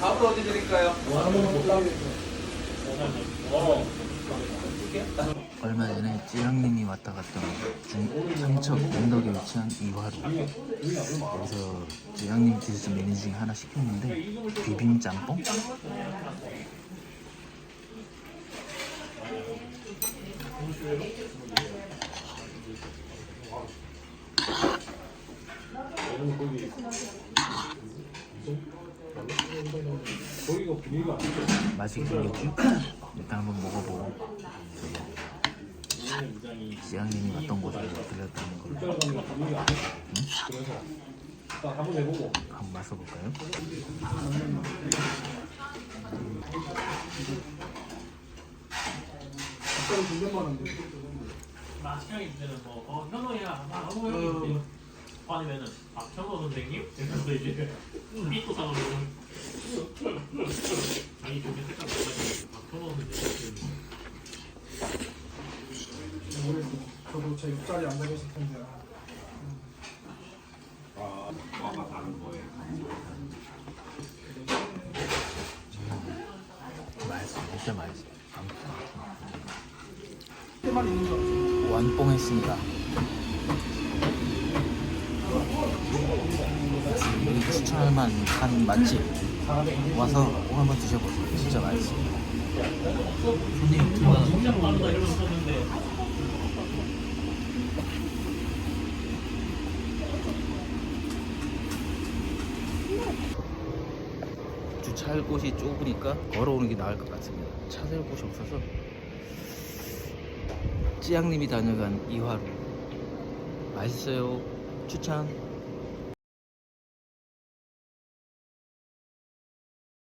밥을 어디 드릴까요? 얼마 전에 찌랑님이 왔다 갔던 중 삼척 언덕에 위치한 이화로 여기서 찌랑님이 드셨던 메뉴 중에 하나 시켰는데 비빔 짬뽕? 맛이 생겼지? 일단 한번 먹어보고. 지양님이 왔던 곳으로 들렸다는 걸. 한번 마셔볼까요? 마시장이 때는 뭐, 어, 현호야, 나 현호 형이 아니면은, 아, 현호 선생님? 이러면서 이제, 삐또 사가지고. 아니, 저기 색깔 뭐가 아, 현호 선생님. 저도 제 옆자리에 앉아 계실 텐데. 맛있어 진짜 맛있어 때만 있는 줄 알았어요. 완뽕했습니다 여기 추천할 만한 맛집 와서 꼭 한번 드셔보세요 진짜 맛있어 손님 썼는데, 주차할 곳이 좁으니까 걸어오는 게 나을 것 같습니다. 찾을 곳이 없어서 찌양님이 다녀간 이화로 맛있어요. 추천.